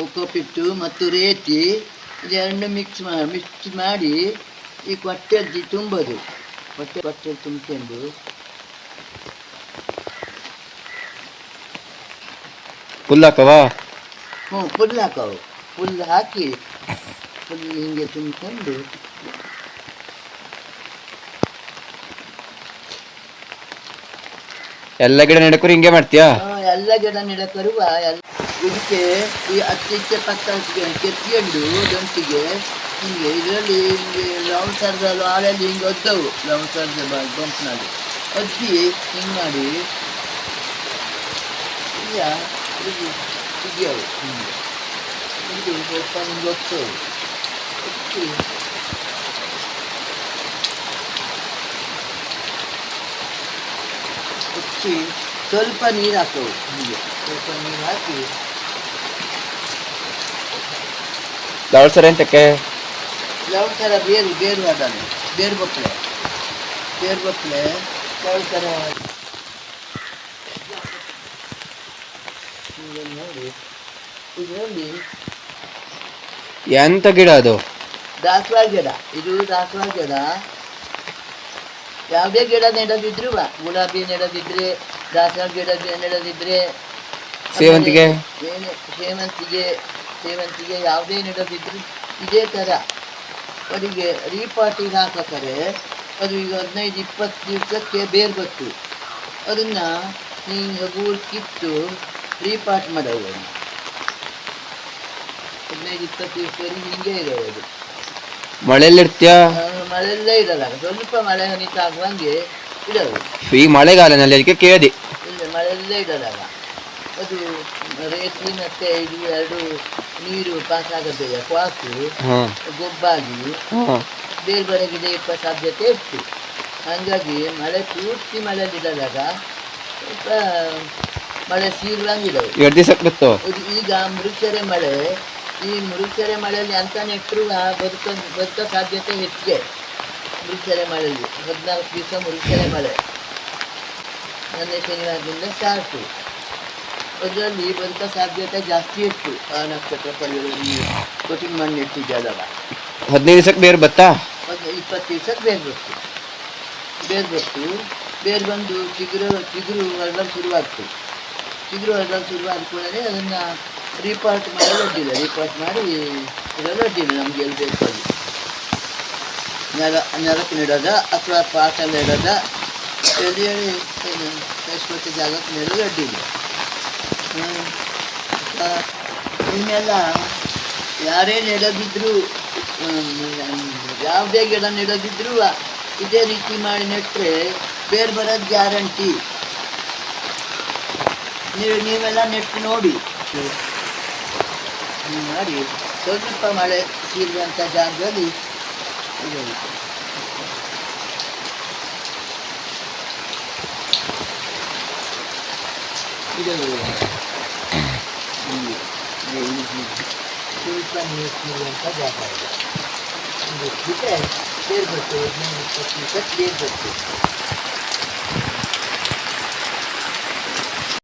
ಒಕ್ಕೊಪಿಟ್ಟು ಮತ್ತು ರೇತಿ ಇದೆರಡು ಮಿಕ್ಸ್ ಮಾಡಿ ಮಿಕ್ಸ್ ಮಾಡಿ ಈ ಕೊಟ್ಟೆಜ್ಜಿ ತುಂಬೋದು. ಕೊಟ್ಟೆ ಕೊಟ್ಟೆಲ್ ತುಂಬ್ಕೊಂಡು. ಫುಲ್ ಹಾಕವಾ ಹ್ಞೂ ಫುಲ್ ಹಾಕವು ಫುಲ್ ಹಾಕಿ ಫುಲ್ ಹಿಂಗೆ ತುಂಬಿಕೊಂಡು. ಎಲ್ಲ ಗಿಡ ನೆಡಕರು ಹಿಂಗೆ ಮಾಡ್ತೀಯಾ? ಎಲ್ಲ ಗಿಡ ನೆಡಕರುವ ಎಲ್ಲ ಇದಕ್ಕೆ ಈ ಹತ್ತಿಚ್ಚೆ ಪಕ್ಕ ಕೆತ್ತಿಕೊಂಡು ಗಂಟಿಗೆ ಹಿಂಗೆ ಇದರಲ್ಲಿ ಹಿಂಗೆ ಲವಂಗ್ ಸರದ ಹಾಲಲ್ಲಿ ಹಿಂಗೆ ಒದ್ದವು ಲವಂಗ್ ಸರದ ಗಂಟಿನಲ್ಲಿ ಒದ್ದಿ ಹಿಂಗೆ ಮಾಡಿ ಈಗ ಇದು ತೆಗಿಯವು ಹಿಂಗೆ ಇದು ಸ್ವಲ್ಪ ಹಿಂಗೆ ಒತ್ತವು ಒತ್ತಿ ಒತ್ತಿ ಸ್ವಲ್ಪ ನೀರು ಹಾಕವು ಹೀಗೆ ಸ್ವಲ್ಪ ನೀರು ಹಾಕಿ ದವಳ್ಸರ ಎಂತಕ್ಕೆ ಲವಂತರ ಬೇರು ಬೇರು ಅದಾನೆ ಬೇರು ಬೊಪ್ಪಲೆ ಬೇರು ಬೊಪ್ಪಲೆ ನೋಡಿ. ಹೀಗೆ ನೋಡಿ. ಇದರಲ್ಲಿ ಎಂತ ಗಿಡ ಅದು? ದಾಸವಾಳ ಗಿಡ. ಇದು ದಾಸವಾಳ ಗಿಡ. ಯಾವುದೇ ಗಿಡ ನೆಡದಿದ್ರು ಗುಲಾಬಿ ನೆಡದಿದ್ರೆ ದಾಸವಾಳ ಗಿಡ ನೆಡದಿದ್ರೆ. ಸೇವಂತಿಗೆ? ಸೇವಂತಿಗೆ ಸೇವಂತಿಗೆ ಯಾವುದೇ ನೆಡದಿದ್ರು ಇದೇ ಥರ. ಅವರಿಗೆ ರೀಪಾಟಿಗೆ ಹಾಕತಾರೆ ಅದು ಈಗ ಹದಿನೈದು ಇಪ್ಪತ್ತು ದಿವಸಕ್ಕೆ ಬೇರು ಗೊತ್ತು ಅದನ್ನು ಹಿಂಗೆ ಗೂಡು ಕಿತ್ತು ರೀಪಾಟ್ ಮಾಡೋದು. ಹದಿನೈದು ಇಪ್ಪತ್ತು ದಿವಸವರೆಗೆ ಹಿಂಗೆ ಇರೋದು ಮಳೆಯಲ್ಲಿರ್ತೀಯ ಮಳೆಯಲ್ಲೇ ಇರಲ್ಲ. ಸ್ವಲ್ಪ ಮಳೆ ಹನಿತ ಆಗುವಂಗೆ ಇಡೋದು. ಈ ಮಳೆಗಾಲನಲ್ಲಿ ಅದಕ್ಕೆ ಕೇಳಿ ಇಲ್ಲ ಮಳೆಯಲ್ಲೇ ಇಡಲ್ಲ. ಅದು ರೇಟ್ಲಿ ಮತ್ತೆ ಇದು ಎರಡು ನೀರು ಪಾಸ್ ಆಗಬೇಕು ಕ್ವಾಸು ಗೊಬ್ಬಾಗಿ ಬೇರೆ ಬೇರೆ ಗಿಡ ಇಪ್ಪ ಸಾಧ್ಯತೆ ಇತ್ತು. ಹಾಗಾಗಿ ಮಳೆ ಪೂರ್ತಿ ಮಳೆ ಬಿದ್ದಾಗ ಸ್ವಲ್ಪ ಮಳೆ ಎರಡು ಬಿತ್ತು? ಇದು ಈಗ ಮೃಕ್ಷರೆ ಮಳೆ ಈ ಮೃಕ್ಷರೆ ಮಳೆಯಲ್ಲಿ ಅಂತ ನೆಟ್ಟರು ಬದುಕ ಬದುಕೋ ಸಾಧ್ಯತೆ ಹೆಚ್ಚಿಗೆ. ಮೃಕ್ಷರೆ ಮಳೆಯಲ್ಲಿ ಹದಿನಾಲ್ಕು ದಿವಸ ಮೃಕ್ಷರೆ ಮಳೆ. ನನ್ನ ಶನಿವಾರದಿಂದ ಸ್ಟಾರ್ಟು. ಅದರಲ್ಲಿ ಬಂತ ಸಾಧ್ಯತೆ ಜಾಸ್ತಿ ಇತ್ತು ಆ ನಕ್ಷತ್ರ ಅಲ್ಲಿ ಕೊಟ್ಟಿಗೆ ಮಣ್ಣು ಇಟ್ಟಿದ್ದಲ್ಲ ಹದಿನೈದು ದಿವಸಕ್ಕೆ ಬೇರೆ ಬತ್ತಾ? ಒಂದು ಇಪ್ಪತ್ತು ದಿವಸಕ್ಕೆ ಬೇರು ಬರ್ತು ಬೇರು ಬತ್ತು. ಬೇರು ಬಂದು ಚಿಗುರು ಚಿಗುರು ಹರಡಲು ಶುರುವಾಗ್ತು ಚಿಗುರು ಹರಡಲು ಶುರುವಾದ ಕೂಡಲೇ ಅದನ್ನು ರೀಪಾರ್ಟ್ ಮಾಡಿ ಅಡ್ಡಿಲ್ಲ ರೀಪಾರ್ಟ್ ಮಾಡಿ ಇದೆಲ್ಲ ಅಡ್ಡಿಲ್ಲ ನಮಗೆ ಎಲ್ಲಿ ಬೇಕು ಅಲ್ಲಿ ನೆಲ ನೆಲಕ್ಕೆ ನೆಡೋದ ಅಥವಾ ಪಾಟಲ್ಲಿ ಇಡೋದ ಎಲ್ಲಿ ಹೇಳಿ ಜಾಗಕ್ಕೆ ನೆಡೋದು ಅಡ್ಡಿಲ್ಲ ಇನ್ನೆಲ್ಲ ಯಾರೇ ನೆಡದಿದ್ರು ಯಾವುದೇ ಗಿಡ ನೆಡದಿದ್ರು ಇದೇ ರೀತಿ ಮಾಡಿ ನೆಟ್ಟರೆ ಬೇರೆ ಬರೋದು ಗ್ಯಾರಂಟಿ. ನೀವು, ನೀವೆಲ್ಲ ನೆಟ್ಟು ನೋಡಿ. ಮಾಡಿ ಸ್ವಲ್ಪ ಮಳೆ ಸೀರುವಂಥ ಜಾಗದಲ್ಲಿ ಇದೆ ಇಡೋದು. ಹೀಗೆ. ಹೀಗೆ, ಹೀಗೆ. ನೀರು ಸೀರುವಂಥ ಜಾಗ ಇದೆ ಬರ್ತದೆ